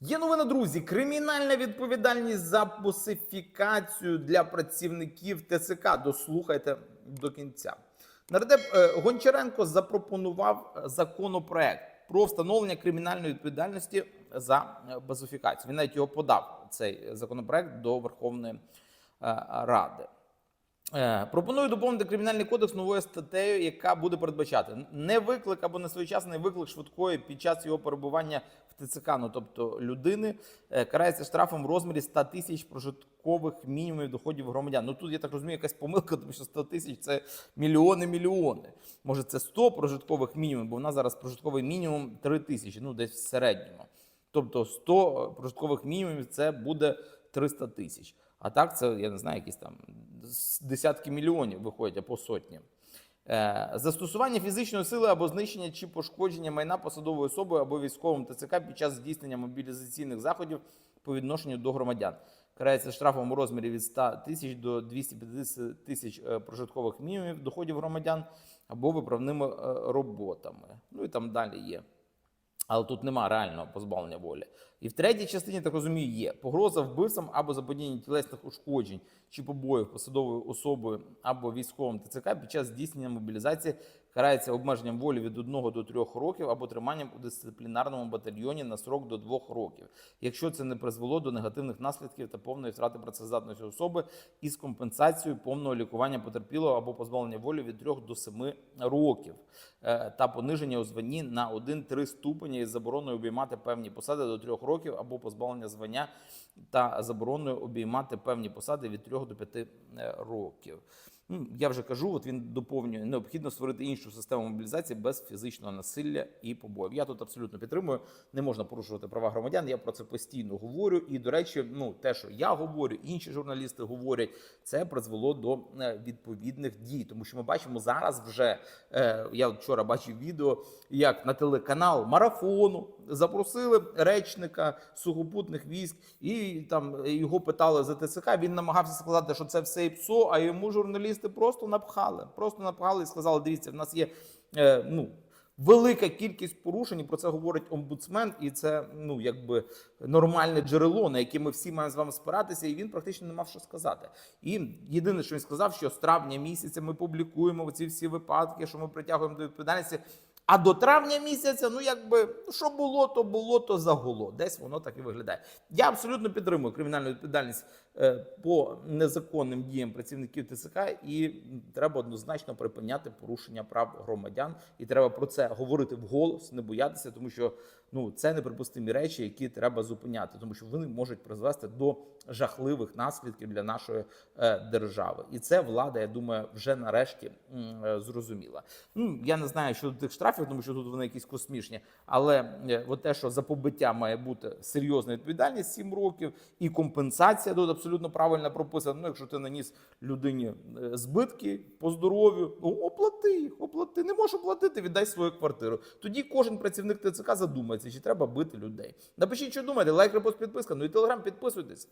Є новина, друзі. Кримінальна відповідальність за босифікацію для працівників ТЦК. Дослухайте до кінця. Нардеп е, Гончаренко запропонував е, законопроект про встановлення кримінальної відповідальності за е, базифікацію. Він навіть його подав цей законопроект до Верховної е, Ради. Е, Пропоную доповнити кримінальний кодекс новою статтею, яка буде передбачати не виклик або несвоєчасний виклик швидкої під час його перебування в ТЦК, ну тобто людини, е, карається штрафом в розмірі 100 тисяч прожиткових мінімумів доходів громадян. Ну тут я так розумію, якась помилка, тому що 100 тисяч це мільйони мільйони. Може, це 100 прожиткових мінімумів, бо в нас зараз прожитковий мінімум 3 тисячі, ну десь в середньому. Тобто 100 прожиткових мінімумів це буде 300 тисяч. А так це я не знаю, якісь там десятки мільйонів виходять або сотні. Е, Застосування фізичної сили або знищення чи пошкодження майна посадової особи або військовим ТЦК під час здійснення мобілізаційних заходів по відношенню до громадян. Карається штрафом у розмірі від 100 тисяч до 250 тисяч е, прожиткових мінімумів доходів громадян або виправними е, роботами. Ну і там далі є. Але тут нема реального позбавлення волі. І в третій частині, так розумію, є погроза вбивцям або заподіяння тілесних ушкоджень чи побоїв посадовою особою або військовим ТЦК під час здійснення мобілізації карається обмеженням волі від 1 до 3 років або триманням у дисциплінарному батальйоні на срок до 2 років, якщо це не призвело до негативних наслідків та повної втрати працездатності особи із компенсацією повного лікування потерпілого або позбавлення волі від 3 до 7 років е, та пониження у званні на 1-3 ступеня із забороною обіймати певні посади до 3 років або позбавлення звання та забороною обіймати певні посади від 3 до 5 е, років. Ну, я вже кажу, от він доповнює необхідно створити іншу систему мобілізації без фізичного насилля і побоїв. Я тут абсолютно підтримую. Не можна порушувати права громадян. Я про це постійно говорю. І до речі, ну те, що я говорю, інші журналісти говорять, це призвело до е, відповідних дій. Тому що ми бачимо зараз вже. Е, я вчора бачив відео, як на телеканал марафону запросили речника сухопутних військ, і там його питали за ТСК. Він намагався сказати, що це все ІПСО, а йому журналісти просто напхали. Просто напхали і сказали: дивіться, в нас є е, ну. Велика кількість порушень, і про це говорить омбудсмен, і це ну якби нормальне джерело, на яке ми всі маємо з вами спиратися, і він практично не мав що сказати. І єдине, що він сказав, що з травня місяця ми публікуємо ці всі випадки, що ми притягуємо до відповідальності. А до травня місяця, ну якби що було, то було, то загуло. Десь воно так і виглядає. Я абсолютно підтримую кримінальну відповідальність е, по незаконним діям працівників ТСК, і треба однозначно припиняти порушення прав громадян. І треба про це говорити вголос, не боятися, тому що ну це неприпустимі речі, які треба зупиняти, тому що вони можуть призвести до жахливих наслідків для нашої е, держави. І це влада, я думаю, вже нарешті е, зрозуміла. Ну я не знаю щодо тих штрафів, тому що тут вони якісь космічні, але е, от те, що за побиття має бути серйозна відповідальність 7 років, і компенсація тут абсолютно правильно прописана. Ну, якщо ти наніс людині е, збитки по здоров'ю, ну оплати їх, оплати. Не можеш оплатити, віддай свою квартиру. Тоді кожен працівник ТЦК задумається, чи треба бити людей. Напишіть, що думаєте, лайк, репост, підписка. Ну і телеграм підписуйтесь.